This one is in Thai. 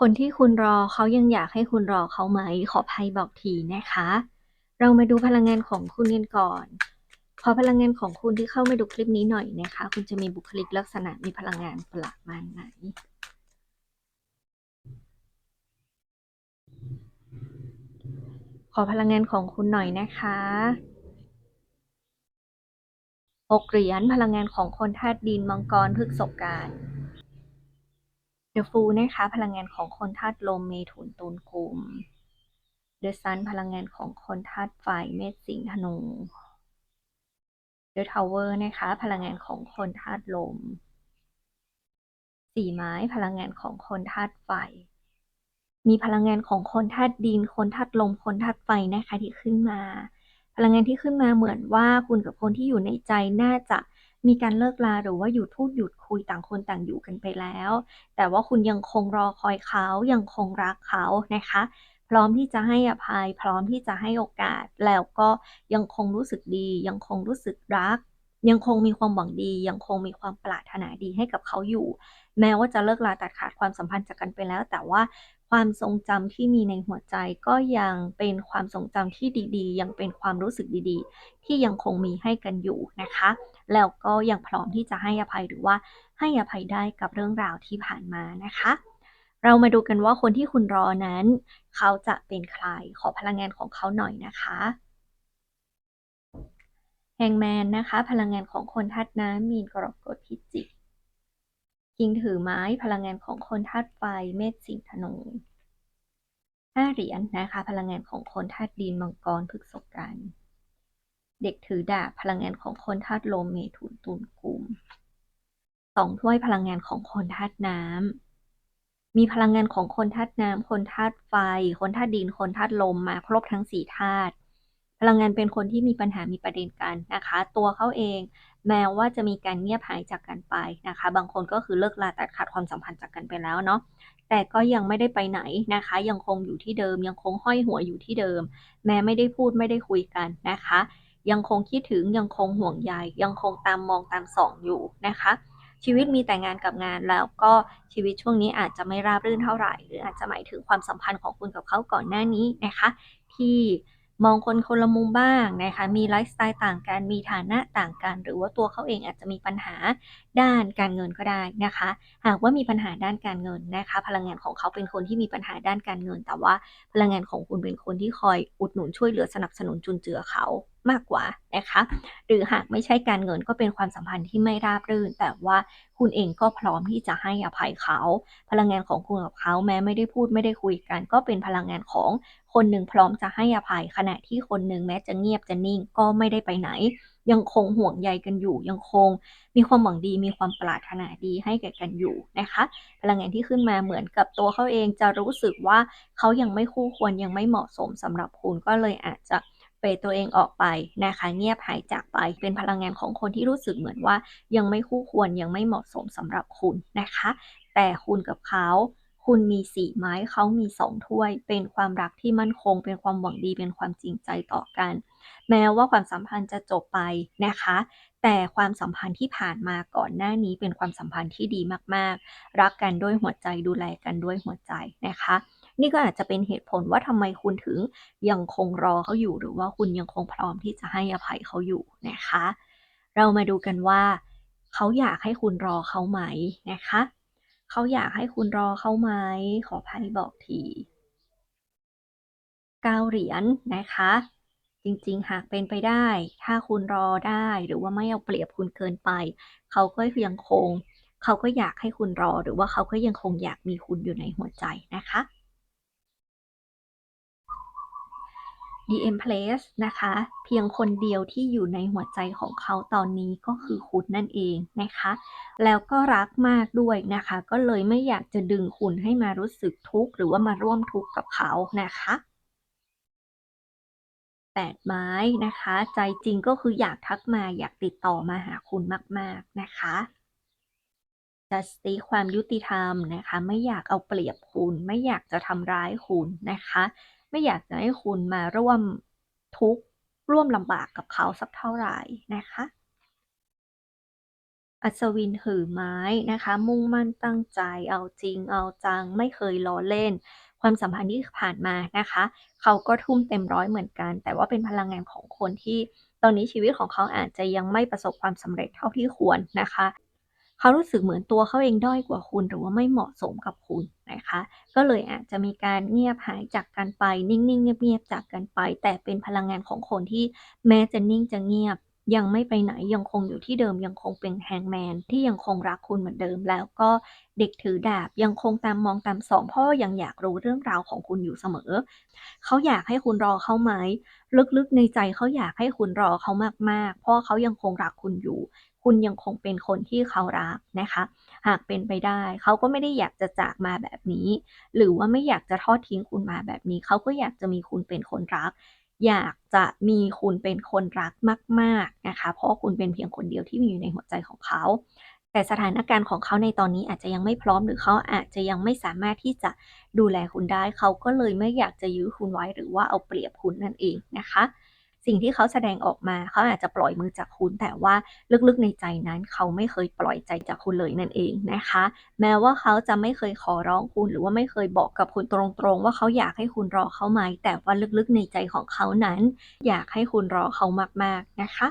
คนที่คุณรอเขายังอยากให้คุณรอเขาไหม ขอภัยบอกทีนะคะ เรามาดูพลังงานของคุณกันก่อนขอพลังงานของคุณที่เข้ามาดูคลิปนี้หน่อยนะคะ คุณจะมีบุคลิกลักษณะมีพลังงานประมาณไหน ขอพลังงานของคุณหน่อยนะคะหกเหรียญพลังงานของคนธาตุดินมังกรพฤกษการ เดอะฟูนะคะพลังงานของคนธาตุลมเมถุนตุลกุมเดอะซันพลังงานของคนธาตุไฟเมษสิงห์ธนูเดอะทาวเวอร์นะคะพลังงานของคนธาตุลม สี่ไม้พลังงานของคนธาตุไฟ มีพลังงานของคนธาตุดิน คนธาตุลม คนธาตุไฟนะคะที่ขึ้นมา พลังงานที่ขึ้นมาเหมือนว่าคุณกับคนที่อยู่ในใจน่าจะ มีการเลิกลาหรือว่าหยุดพูดหยุดคุยต่างคนต่างอยู่กันไปแล้ว แต่ว่าคุณยังคงรอคอยเขายังคงรักเขานะคะ พร้อมที่จะให้อภัย พร้อมที่จะให้โอกาสแล้วก็ยังคงรู้สึกดี ยังคงรู้สึกรัก ยังคงมีความหวังดี ยังคงมีความปรารถนาดีให้กับเขาอยู่ แม้ว่าจะเลิกลาตัดขาดความสัมพันธ์จากกันไปแล้ว แต่ว่าความทรงจำที่มีในหัวใจก็ยังเป็นความทรงจำที่ดีๆ ยังเป็นความรู้สึกดีๆ ที่ยังคงมีให้กันอยู่นะคะ แล้วก็ยังพร้อมที่จะให้อภัยหรือว่าให้อภัยได้กับเรื่องราวที่ผ่านมานะคะ เรามาดูกันว่าคนที่คุณรอนั้น เขาจะเป็นใครขอพลังงานของเขาหน่อยนะคะ ฮงแมนนะคะ พลังงานของคนธาตุน้ำมีนกรกฎพิจิกคิงถือไม้พลังงานของคนธาตุไฟเมษสิงธนูห้าเหรียญนะคะ พลังงานของคนธาตุดินมังกรพฤกษกันเด็กถือดาบพลังงานของคนธาตุลมเมถุนตุลกุมสองถ้วยพลังงานของคนธาตุน้ำมีพลังงานของคนธาตุน้ำคนธาตุไฟ คนธาตุดิน คนธาตุลมมาครบทั้งสี่ธาตุ พลังงานเป็นคนที่มีปัญหามีประเด็นกันนะคะ ตัวเขาเอง แม้ว่าจะมีการเงียบหายจากกันไปนะคะ บางคนก็คือเลิกลาตัดขาดความสัมพันธ์จากกันไปแล้วเนาะแต่ก็ยังไม่ได้ไปไหนนะคะ ยังคงอยู่ที่เดิม ยังคงห้อยหัวอยู่ที่เดิม แม้ไม่ได้พูดไม่ได้คุยกันนะคะ ยังคงคิดถึงยังคงห่วงใยยังคงตามมองตามส่องอยู่นะคะ ชีวิตมีแต่งานกับงานแล้วก็ชีวิตช่วงนี้อาจจะไม่ราบรื่นเท่าไหร่ หรืออาจจะหมายถึงความสัมพันธ์ของคุณกับเขาก่อนหน้านี้นะคะ ที่ มองคนคนละมุมบ้างนะคะ มีไลฟ์สไตล์ต่างกัน มีฐานะต่างกัน หรือว่าตัวเขาเองอาจจะมีปัญหาด้านการเงินก็ได้นะคะ หากว่ามีปัญหาด้านการเงินนะคะ พลังงานของเขาเป็นคนที่มีปัญหาด้านการเงิน แต่ว่าพลังงานของคุณเป็นคนที่คอยอุดหนุนช่วยเหลือสนับสนุนจุนเจือเขา มากกว่านะคะ หรือหากไม่ใช่การเงินก็เป็นความสัมพันธ์ที่ไม่ราบรื่น แต่ว่าคุณเองก็พร้อมที่จะให้อภัยเขา พลังงานของคุณกับเขาแม้ไม่ได้พูดไม่ได้คุยกัน ก็เป็นพลังงานของคนหนึ่งพร้อมจะให้อภัย ขณะที่คนหนึ่งแม้จะเงียบจะนิ่งก็ไม่ได้ไปไหน ยังคงห่วงใยกันอยู่ ยังคง มีความหวังดีมีความปรารถนาดีให้แก่กันอยู่นะคะ พลังงานที่ขึ้นมาเหมือนกับตัวเขาเองจะรู้สึกว่าเขายังไม่คู่ควรยังไม่เหมาะสมสำหรับคุณก็เลยอาจจะ เปตัวเองออกไปนะคะ เงียบหายจากไป เป็นพลังงานของคนที่รู้สึกเหมือนว่า ยังไม่คู่ควรยังไม่เหมาะสมสำหรับคุณนะคะ แต่คุณกับเขาคุณมีสี่ไม้เขามีสองถ้วย เป็นความรักที่มั่นคง เป็นความหวังดี เป็นความจริงใจต่อกัน แม้ว่าความสัมพันธ์จะจบไปนะคะ แต่ความสัมพันธ์ที่ผ่านมาก่อนหน้านี้เป็นความสัมพันธ์ที่ดีมากๆ รักกันด้วยหัวใจดูแลกันด้วยหัวใจนะคะ นี่ก็อาจจะเป็นเหตุผลว่าทำไมคุณถึงยังคงรอเขาอยู่ หรือว่าคุณยังคงพร้อมที่จะให้อภัยเขาอยู่นะคะ เรามาดูกันว่า เขาอยากให้คุณรอเขาไหมนะคะ เขาอยากให้คุณรอเขาไหมขอภัยบอกทีเก้าเหรียญนนะคะ จริงๆ หากเป็นไปได้ ถ้าคุณรอได้หรือว่าไม่เอาเปรียบคุณเกินไป เขาก็ยังคง เขาก็อยากให้คุณรอหรือว่าเขาก็ยังคงอยากมีคุณอยู่ในหัวใจนะคะ DM Place นะคะ เพียงคนเดียวที่อยู่ในหัวใจของเขาตอนนี้ก็คือคุณนั่นเองนะคะ แล้วก็รักมากด้วยนะคะ ก็เลยไม่อยากจะดึงคุณให้มารู้สึกทุกข์หรือว่ามาร่วมทุกข์กับเขานะคะแปดไม้นะคะ ใจจริงก็คืออยากทักมาอยากติดต่อมาหาคุณมาก ๆ นะคะจะสตีความยุติธรรมนะคะ ไม่อยากเอาเปรียบคุณ ไม่อยากจะทำร้ายคุณนะคะ ไม่อยากจะให้คุณมาร่วมทุกข์ร่วมลำบากกับเขาสักเท่าไหร่นะคะ อัศวินถือไม้นะคะ มุ่งมั่นตั้งใจ เอาจริง เอาจัง ไม่เคยล้อเล่น ความสัมพันธ์ที่ผ่านมานะคะ เขาก็ทุ่มเต็มร้อยเหมือนกัน แต่ว่าเป็นพลังงานของคนที่ตอนนี้ชีวิตของเขาอาจจะยังไม่ประสบความสำเร็จเท่าที่ควรนะคะ เขารู้สึกเหมือนตัวเขาเองด้อยกว่าคุณ หรือว่าไม่เหมาะสมกับคุณนะคะ ก็เลยอาจจะมีการเงียบหายจากกันไป นิ่งๆเงียบๆจากกันไป แต่เป็นพลังงานของคนที่แม้จะนิ่งจะเงียบ ยังไม่ไปไหนยังคงอยู่ที่เดิมยังคงเป็น Hangman ที่ยังคงรักคุณเหมือนเดิม แล้วก็เด็กถือดาบยังคงตามมองตามสองเพราะว่ายังอยากรู้เรื่องราวของคุณอยู่เสมอ เขาอยากให้คุณรอเขาไหมลึกๆในใจเขาอยากให้คุณรอเขามากๆ เพราะว่าเขายังคงรักคุณอยู่ คุณยังคงเป็นคนที่เขารักนะคะ หากเป็นไปได้ เขาก็ไม่ได้อยากจะจากมาแบบนี้ หรือว่าไม่อยากจะทอดทิ้งคุณมาแบบนี้ เขาก็อยากจะมีคุณเป็นคนรัก อยากจะมีคุณเป็นคนรักมาก ๆนะคะ เพราะคุณเป็นเพียงคนเดียวที่มีอยู่ในหัวใจของเขา แต่สถานการณ์ของเขาในตอนนี้อาจจะยังไม่พร้อมหรือเขาอาจจะยังไม่สามารถที่จะดูแลคุณได้ เขาก็เลยไม่อยากจะยื้อคุณไว้หรือว่าเอาเปรียบคุณนั่นเองนะคะ สิ่งที่เขาแสดงออกมาเขาอาจจะปล่อยมือจากคุณ แต่ว่าลึกๆในใจนั้นเขาไม่เคยปล่อยใจจากคุณเลยนั่นเองนะคะ แม้ว่าเขาจะไม่เคยขอร้องคุณ หรือว่าไม่เคยบอกกับคุณตรงๆ ว่าเขาอยากให้คุณรอเขาไหมแต่ว่าลึกๆในใจของเขานั้น อยากให้คุณรอเขามากๆนะคะ